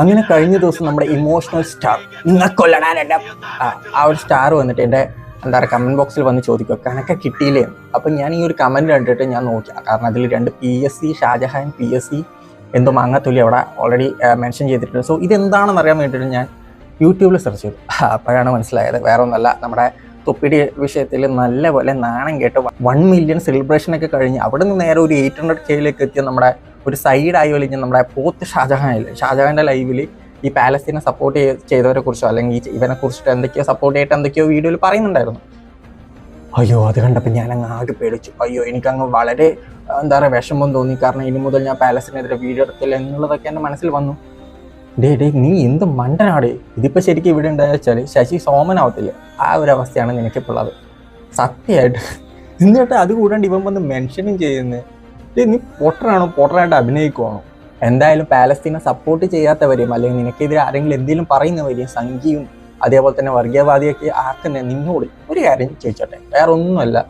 അങ്ങനെ കഴിഞ്ഞ ദിവസം നമ്മുടെ ഇമോഷണൽ സ്റ്റാർ നിങ്ങൾ എന്റെ ആ ഒരു സ്റ്റാർ വന്നിട്ട് എന്റെ എന്താ പറയുക കമന്റ് ബോക്സിൽ വന്ന് ചോദിക്കുക കണക്ക് കിട്ടിയില്ലേ. അപ്പം ഞാൻ ഈ ഒരു കമന്റ് കണ്ടിട്ട് ഞാൻ നോക്കി. കാരണം അതിൽ രണ്ട് P S C Shajahan P S C എന്തോ മാങ്ങാത്തൊലി അവിടെ ഓൾറെഡി മെൻഷൻ ചെയ്തിട്ടുണ്ട്. സോ ഇതെന്താണെന്ന് അറിയാൻ വേണ്ടിയിട്ട് ഞാൻ യൂട്യൂബിൽ സെർച്ച് ചെയ്തു. അപ്പോഴാണ് മനസ്സിലായത്. വേറെ ഒന്നല്ല നമ്മുടെ തൊപ്പിടി വിഷയത്തിൽ നല്ല പോലെ നാണം കേട്ട് വൺ മില്യൺ സെലിബ്രേഷനൊക്കെ കഴിഞ്ഞ് അവിടെ നിന്ന് നേരെ ഒരു എയ്റ്റ് ഹൺഡ്രഡ് കെയിലേക്ക് എത്തിയ നമ്മുടെ ഒരു സൈഡായി വിളിഞ്ഞ് നമ്മുടെ പോത്ത് ഷാജഹാനിൽ ഷാജഹാന്റെ ലൈവിൽ ഈ പാലസ്തീനെ സപ്പോർട്ട് ചെയ്തവരെ കുറിച്ചോ അല്ലെങ്കിൽ ഇവനെ കുറിച്ചിട്ട് എന്തൊക്കെയോ സപ്പോർട്ട് ചെയ്തിട്ട് എന്തൊക്കെയോ വീഡിയോയിൽ പറയുന്നുണ്ടായിരുന്നു. അയ്യോ അത് കണ്ടപ്പോൾ ഞാൻ അങ്ങ് ആകെ പേടിച്ചു. അയ്യോ എനിക്കങ്ങ് വളരെ എന്താ പറയുക വിഷമം തോന്നി. കാരണം ഇനി മുതൽ ഞാൻ പാലസ്തീനെതിരെ വീഡിയോ എടുത്തില്ല എന്നുള്ളതൊക്കെ എന്റെ മനസ്സിൽ വന്നു. ഡേ ഡേ നീ എന്ത് മണ്ടനാടേ. ഇതിപ്പോൾ ശരിക്കും ഇവിടെ ഉണ്ടായ വെച്ചാൽ ശശി സോമനാവത്തില്ല ആ ഒരു അവസ്ഥയാണ് നിനക്കിപ്പോൾ ഉള്ളത്. സത്യമായിട്ട്. എന്നിട്ട് അത് കൂടാണ്ട് ഇവൻ വന്ന് മെൻഷനും ചെയ്യുന്നത് നീ പൊട്ടനാണോ പൊട്ടനായിട്ട് അഭിനയിക്കുവാണോ? എന്തായാലും പാലസ്തീനെ സപ്പോർട്ട് ചെയ്യാത്തവരെയും അല്ലെങ്കിൽ നിനക്കെതിരെ ആരെങ്കിലും എന്തെങ്കിലും പറയുന്നവരെയും സംഖ്യയും അതേപോലെ തന്നെ വർഗീയവാദിയൊക്കെ ആക്കുന്ന നിന്നോട് ഒരു കാര്യം ചോദിച്ചോട്ടെ? വേറെ ഒന്നുമല്ല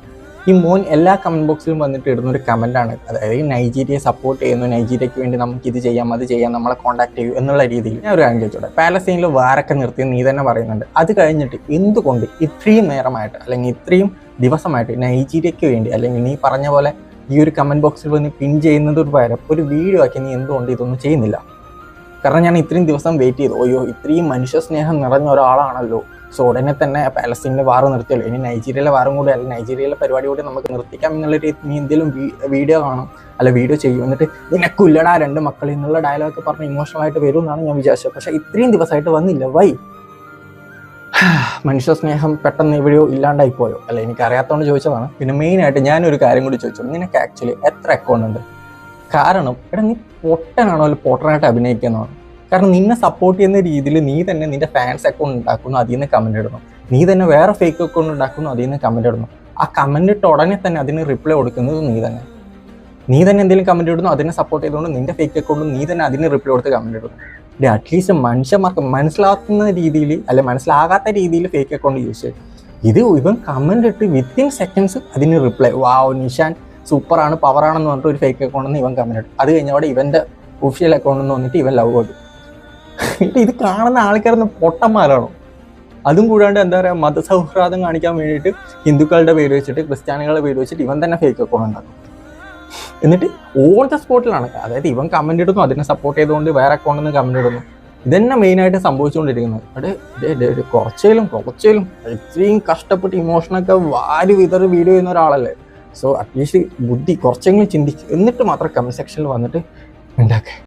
ഈ മോൻ എല്ലാ കമന്റ് ബോക്സിലും വന്നിട്ട് ഇടുന്ന ഒരു കമന്റാണ് അതായത് നൈജീരിയയെ സപ്പോർട്ട് ചെയ്യുന്നു നൈജീരിയയ്ക്ക് വേണ്ടി നമുക്ക് ഇത് ചെയ്യാം അത് ചെയ്യാം നമ്മളെ കോൺടാക്ട് ചെയ്യൂ എന്നുള്ള രീതിയിൽ ഞാൻ ഒരു കാര്യം ചോദിച്ചോട്ടെ? പാലസ്തീനിൽ വാരൊക്കെ നിർത്തി നീ തന്നെ പറയുന്നുണ്ട്. അത് കഴിഞ്ഞിട്ട് എന്തുകൊണ്ട് ഇത്രയും നേരമായിട്ട് അല്ലെങ്കിൽ ഇത്രയും ദിവസമായിട്ട് നൈജീരിയയ്ക്ക് വേണ്ടി അല്ലെങ്കിൽ നീ പറഞ്ഞ പോലെ ഈ ഒരു കമന്റ് ബോക്സിൽ വന്ന് പിൻ ചെയ്യുന്നത് ഒരു പകരം ഒരു വീഡിയോ ആക്കി നീ എന്തുകൊണ്ട് ഇതൊന്നും ചെയ്യുന്നില്ല? കാരണം ഞാൻ ഇത്രയും ദിവസം വെയിറ്റ് ചെയ്തു. അയ്യോ ഇത്രയും മനുഷ്യ സ്നേഹം നിറഞ്ഞ ഒരാളാണല്ലോ. സോ ഉടനെ തന്നെ പാലസ്തീനിലെ വാറ് നിർത്തിയല്ലോ. ഇനി നൈജീരിയയിലെ വാറും കൂടി അല്ല? നൈജീരിയയിലെ പരിപാടി കൂടി നമുക്ക് നിർത്തിക്കാം എന്നുള്ള രീതി നീ എന്തെങ്കിലും വീഡിയോ കാണും. അല്ല വീഡിയോ ചെയ്യും. എന്നിട്ട് നിനക്കുല്ലടാ രണ്ട് മക്കൾ എന്നുള്ള ഡയലോഗ് പറഞ്ഞ് ഇമോഷണൽ ആയിട്ട് വരും എന്നാണ് ഞാൻ വിചാരിച്ചത്. പക്ഷേ ഇത്രയും ദിവസമായിട്ട് വന്നില്ല. വൈ? മനുഷ്യ സ്നേഹം പെട്ടെന്ന് എവിടെയോ ഇല്ലാണ്ടായി പോയോ അല്ല എനിക്ക് അറിയാത്തതുകൊണ്ട് ചോദിച്ചതാണ്. പിന്നെ മെയിൻ ആയിട്ട് ഞാനൊരു കാര്യം കൂടി ചോദിച്ചു നിനക്ക് ആക്ച്വലി എത്ര അക്കൗണ്ട് ഉണ്ട്? കാരണം എടാ നീ പൊട്ടനാണോ അല്ല പൊട്ടനായിട്ട് അഭിനയിക്കുന്നതാണ് കാരണം നിന്നെ സപ്പോർട്ട് ചെയ്യുന്ന രീതിയിൽ നീ തന്നെ നിന്റെ ഫാൻസ് അക്കൗണ്ട് ഉണ്ടാക്കുന്നു അതിൽ നിന്ന് കമന്റ് ഇടുന്നു. നീ തന്നെ വേറെ ഫേക്ക് അക്കൗണ്ട് ഉണ്ടാക്കുന്നു അതിൽ നിന്ന് കമന്റ് ഇടുന്നു. ആ കമന്റ് ഇട്ട ഉടനെ തന്നെ അതിന് റിപ്ലൈ കൊടുക്കുന്നത് നീ തന്നെ. നീ തന്നെ എന്തെങ്കിലും കമന്റ് ഇടുന്നു അതിനെ സപ്പോർട്ട് ചെയ്തുകൊണ്ട് നിന്റെ ഫേക്ക് അക്കൗണ്ട് നീ തന്നെ അതിന് റിപ്ലൈ കൊടുത്ത് കമന്റ് ഇടുന്നു. അറ്റ്ലീസ്റ്റ് മനുഷ്യന്മാർക്ക് മനസ്സിലാക്കുന്ന രീതിയിൽ അല്ലെ മനസ്സിലാകാത്ത രീതിയിൽ ഫേക്ക് അക്കൗണ്ട് യൂസ് ചെയ്യും. ഇത് ഇവൻ കമന്റ് ഇട്ട് വിത്തിൻ സെക്കൻഡ്സ് അതിന് റിപ്ലൈ വാ നിഷാൻ സൂപ്പറാണ് പവറാണെന്ന് പറഞ്ഞിട്ട് ഒരു ഫേക്ക് അക്കൗണ്ട് ഇവൻ കമന്റ് ഇട്ടു. അത് കഴിഞ്ഞവിടെ ഇവന്റെ ഒഫീഷ്യൽ അക്കൗണ്ട് നിന്ന് വന്നിട്ട് ഇവൻ ലവ് കൊടുക്കും ഇത് കാണുന്ന ആൾക്കാരൊന്നും പൊട്ടന്മാരാണോ. അതും കൂടാണ്ട് എന്താ പറയുക മതസൗഹാർദ്ദം കാണിക്കാൻ വേണ്ടിയിട്ട് ഹിന്ദുക്കളുടെ പേര് വെച്ചിട്ട് ക്രിസ്ത്യാനികളുടെ പേര് വെച്ചിട്ട് ഇവൻ തന്നെ ഫേക്ക് അക്കൗണ്ട് ഉണ്ടാക്കും. എന്നിട്ട് ഓൺ ദ സ്പോട്ടിലാണ് അതായത് ഇവൻ കമന്റ് ഇടുന്നു അതിനെ സപ്പോർട്ട് ചെയ്തുകൊണ്ട് വേറെ അക്കൗണ്ടിൽ നിന്ന് കമന്റ് ഇടുന്നു. ഇതന്നെ മെയിനായിട്ട് സംഭവിച്ചുകൊണ്ടിരിക്കുന്നത്. അവിടെ കുറച്ചേലും കുറച്ചേലും ഇത്രയും കഷ്ടപ്പെട്ട് ഇമോഷനൊക്കെ വാരി വിതറി വീഡിയോ ചെയ്യുന്ന ഒരാളല്ലേ? സോ അറ്റ്ലീസ്റ്റ് ബുദ്ധി കുറച്ചെങ്കിലും ചിന്തിച്ച് എന്നിട്ട് മാത്രം കമന്റ് സെക്ഷനിൽ വന്നിട്ട് ഉണ്ടാക്കുക